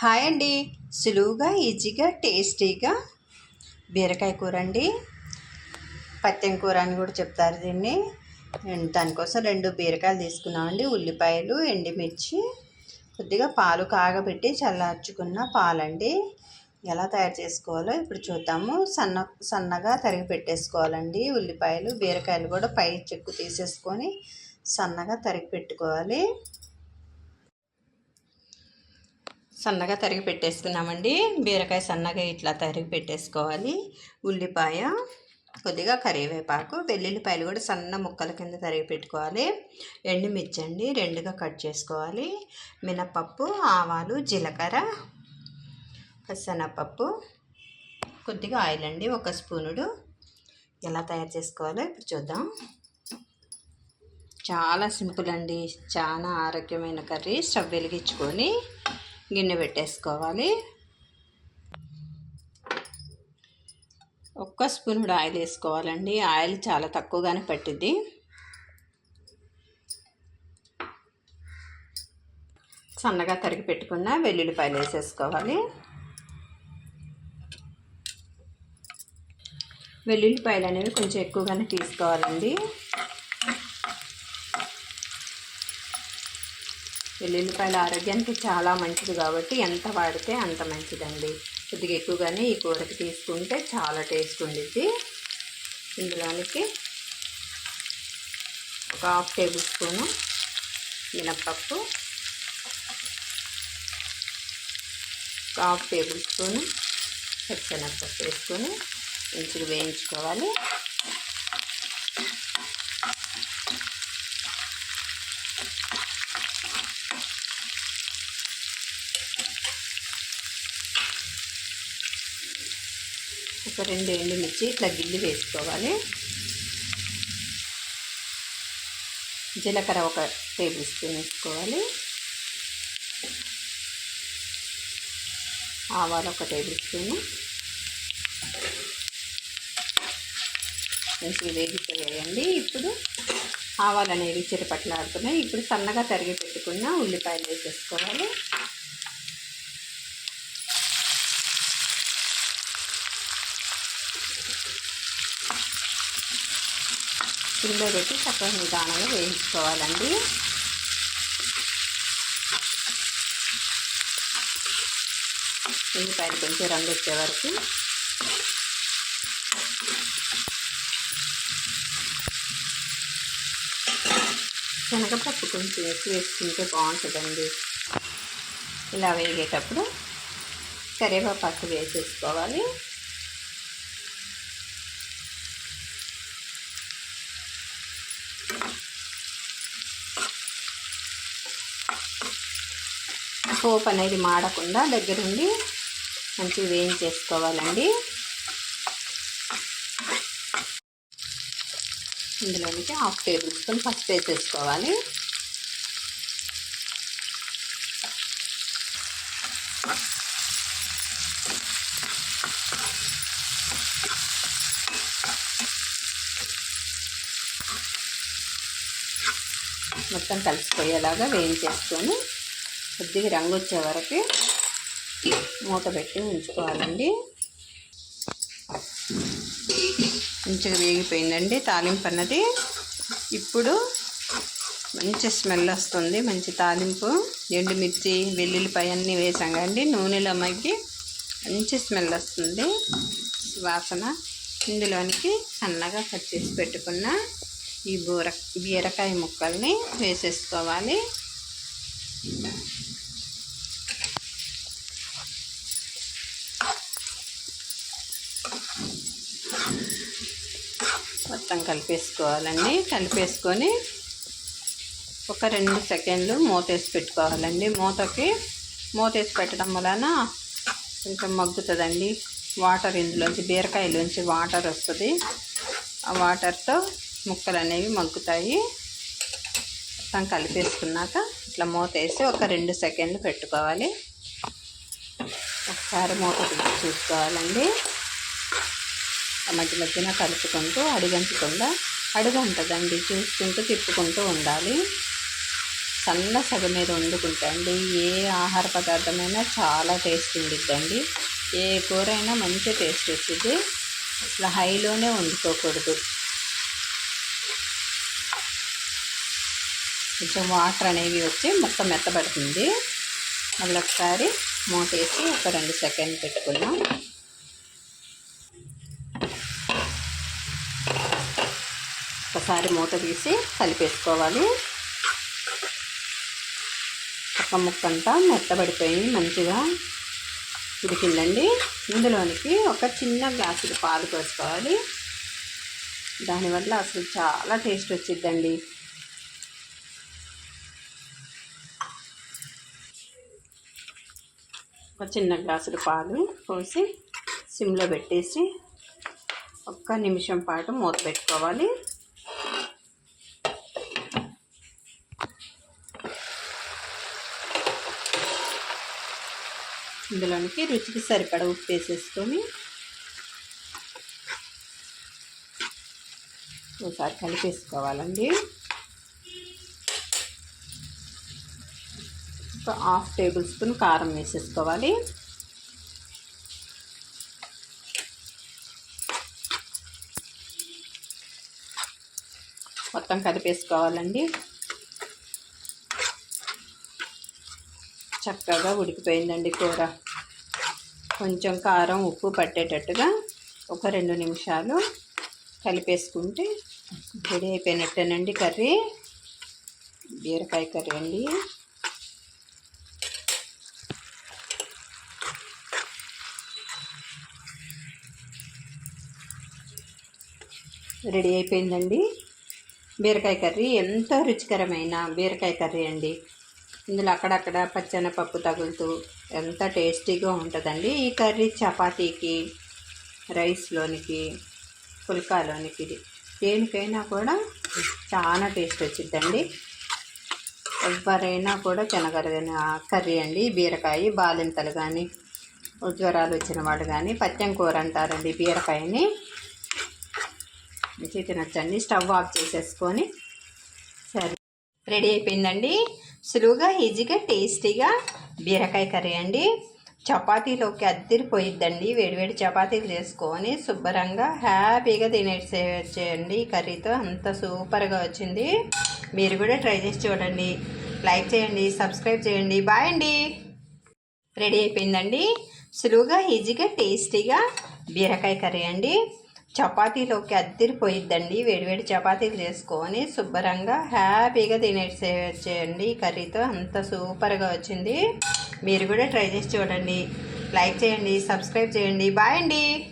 Hi అండి. సులువుగా ఈజీగా టేస్టీగా బీరకాయ కూర అండి పత్యం కూర అని కూడా చెప్తారు దీన్ని. దానికోసం రెండు బీరకాయలు తీసుకున్నామండి. ఉల్లిపాయలు ఎండుమిర్చి కొద్దిగా పాలు కాగబెట్టి చల్లార్చుకున్న పాలండి. ఎలా తయారు చేసుకోవాలో ఇప్పుడు చూద్దాము. సన్న సన్నగా తరిగి పెట్టేసుకోవాలండి. ఉల్లిపాయలు బీరకాయలు కూడా పై చెక్కు తీసేసుకొని సన్నగా తరిగి పెట్టుకోవాలి. సన్నగా తరిగి పెట్టేసుకున్నామండి. బీరకాయ సన్నగా ఇట్లా తరిగి పెట్టేసుకోవాలి. ఉల్లిపాయ కొద్దిగా కరివేపాకు వెల్లుల్లిపాయలు కూడా సన్న ముక్కల కింద తరిగి పెట్టుకోవాలి. ఎండుమిర్చి అండి రెండుగా కట్ చేసుకోవాలి. మినపప్పు ఆవాలు జీలకర్ర పసనపప్పు కొద్దిగా ఆయిల్ అండి ఒక స్పూనుడు. ఎలా తయారు చేసుకోవాలో ఇప్పుడు చూద్దాం. చాలా సింపుల్ అండి. చాలా ఆరోగ్యమైన కర్రీ. స్టవ్ వెలిగించుకొని గిన్నె పెట్టేసుకోవాలి. ఒక్క స్పూన్ కూడా ఆయిల్ వేసుకోవాలండి. ఆయిల్ చాలా తక్కువగానే పట్టిద్ది. సన్నగా తరిగి పెట్టుకున్న వెల్లుల్లిపాయలు వేసేసుకోవాలి. వెల్లుల్లిపాయలు అనేవి కొంచెం ఎక్కువగానే తీసుకోవాలండి. వెల్లుల్లిపాయలు ఆరోగ్యానికి చాలా మంచిది కాబట్టి ఎంత వాడితే అంత మంచిదండి. కొద్దిగా ఎక్కువగానే ఈ కూరకి తీసుకుంటే చాలా టేస్ట్ ఉండిద్ది. ఇందులోనికి ఒక హాఫ్ టేబుల్ స్పూను మినప్పప్పు ఒక హాఫ్ టేబుల్ స్పూను పచ్చెనప్పప్పు వేసుకొని మంచిగా వేయించుకోవాలి. ఒక రెండు ఎండుమిర్చి ఇట్లా గిల్లి వేసుకోవాలి. జీలకర్ర ఒక టేబుల్ స్పూన్ వేసుకోవాలి. ఆవాలు ఒక టేబుల్ స్పూను. మంచిగా వేగిపోయాయండి. ఇప్పుడు ఆవాలు అనేవి చిరపట్లాడుతున్నాయి ఇప్పుడు సన్నగా తరిగి పెట్టుకున్న ఉల్లిపాయలు వేసేసుకోవాలి. సిమ్లో పెట్టి చక్కగా నిదానంగా వేయించుకోవాలండి. ఉల్లిపాయలు కొంచెం రంగు వచ్చే వరకు. శనగపప్పు కొంచెం ఎక్కువ వేసుకుంటే బాగుంటుందండి. ఇలా వేగేటప్పుడు కరివేపాకు వేసేసుకోవాలి. పోపు అనేది మాడకుండా దగ్గరుండి మంచిగా వేయించేసుకోవాలండి. ఇందులోనికి హాఫ్ టేబుల్ స్పూన్ పసుపు వేసేసుకోవాలి. మొత్తం కలిసిపోయేలాగా వేయించేసుకొని కొద్దిగా రంగు వచ్చే వరకు మూత పెట్టి ఉంచుకోవాలండి. మంచిగా వేగిపోయిందండి తాలింపు అన్నది. ఇప్పుడు మంచి స్మెల్ వస్తుంది మంచి తాలింపు. ఎండుమిర్చి వెల్లుల్లిపాయ అన్నీ వేసాం కండి నూనెలో మగ్గి మంచి స్మెల్ వస్తుంది. వాసన ఇందులోనికి సన్నగా కట్ చేసి పెట్టుకున్న ఈ బూర బీరకాయ ముక్కల్ని వేసేసుకోవాలి. మొత్తం కలిపేసుకోవాలండి. కలిపేసుకొని ఒక రెండు సెకండ్లు మూత వేసి పెట్టుకోవాలండి. మూతకి మూత వేసి పెట్టడం వలన కొంచెం మగ్గుతుందండి. వాటర్ ఇందులోంచి బీరకాయలోంచి వాటర్ వస్తుంది. ఆ వాటర్తో ముక్కలు అనేవి మగ్గుతాయి. మొత్తం కలిపేసుకున్నాక ఇట్లా మూత వేసి ఒక రెండు సెకండ్లు పెట్టుకోవాలి. ఒకసారి మూత చూసుకోవాలండి. మధ్య మధ్యన కలుపుకుంటూ అడుగంటకుండా అడుగంటదండి. చూసుకుంటూ తిప్పుకుంటూ ఉండాలి. సన్న సగ మీద వండుకుంటే అండి ఏ ఆహార పదార్థమైనా చాలా టేస్ట్ ఉండిద్దండి. ఏ కూర అయినా మంచి టేస్ట్ వచ్చింది అసలు హైలోనే వండుకోకూడదు. కొంచెం వాటర్ అనేవి వచ్చి ముక్క మెత్తబడుతుంది. మళ్ళీ ఒకసారి మూటేసి ఒక రెండు సెకండ్ పెట్టుకున్నాం ఒకసారి మూత తీసి కలిపేసుకోవాలి. ఒక ముక్క అంతా మెత్తబడిపోయి మంచిగా ఉడికిందండి. ఇందులోనికి ఒక చిన్న గ్లాసులు పాలు పోసుకోవాలి. దానివల్ల అసలు చాలా టేస్ట్ వచ్చిద్దండి. ఒక చిన్న గ్లాసులు పాలు పోసి సిమ్లో పెట్టేసి ఒక్క నిమిషం పాటు మూత పెట్టుకోవాలి. ఇందులోనికి రుచికి సరిపడ ఉప్పు వేసేసుకొని ఒకసారి కలిపేసుకోవాలండి. ఒక హాఫ్ టేబుల్ స్పూన్ కారం వేసేసుకోవాలి. మొత్తం కలిపేసుకోవాలండి. చక్కగా ఉడికిపోయిందండి కూర. కొంచెం కారం ఉప్పు పట్టేటట్టుగా ఒక రెండు నిమిషాలు కలిపేసుకుంటే రెడీ అయిపోయినట్టేనండి కర్రీ. బీరకాయ కర్రీ అండి. రెడీ అయిపోయిందండి. బీరకాయ కర్రీ ఎంతో రుచికరమైన బీరకాయ కర్రీ అండి. ఇందులో అక్కడక్కడ పచ్చనపప్పు తగులుతూ ఎంత టేస్టీగా ఉంటుందండి. ఈ కర్రీ చపాతీకి రైస్లోనికి పుల్కాలోనికి దేనికైనా కూడా చాలా టేస్ట్ వచ్చిద్దండి. ఎవరైనా కూడా తినగలిగిన కర్రీ అండి. బీరకాయ బాలింతలు కానీ జ్వరాలు వచ్చిన వాళ్ళు కానీ పత్యం కూర అంటారండి బీరకాయని. మంచి తినచ్చండి. స్టవ్ ఆఫ్ చేసేసుకొని సరే. రెడీ అయిపోయిందండి. సులువుగా ఈజీగా టేస్టీగా బీరకాయ కర్రీ అండి. చపాతీలోకి అద్దరిపోయిద్దండి. వేడివేడి చపాతీలు చేసుకొని శుభ్రంగా హ్యాపీగా తినేసేయండి కర్రీతో. అంత సూపర్గా వచ్చింది. మీరు కూడా ట్రై చేసి చూడండి. లైక్ చేయండి సబ్స్క్రైబ్ చేయండి. బాయ్ అండి. రెడీ అయిపోయిందండి. సులువుగా ఈజీగా టేస్టీగా బీరకాయ కర్రీ అండి. చపాతీలోకి అద్దరిపోయిద్దండి. వేడివేడి చపాతీలు చేసుకొని శుభ్రంగా హ్యాపీగా తినేసేయండి కర్రీతో అంత సూపర్గా వచ్చింది. మీరు కూడా ట్రై చేసి చూడండి. లైక్ చేయండి సబ్స్క్రైబ్ చేయండి. బాయ్ అండి.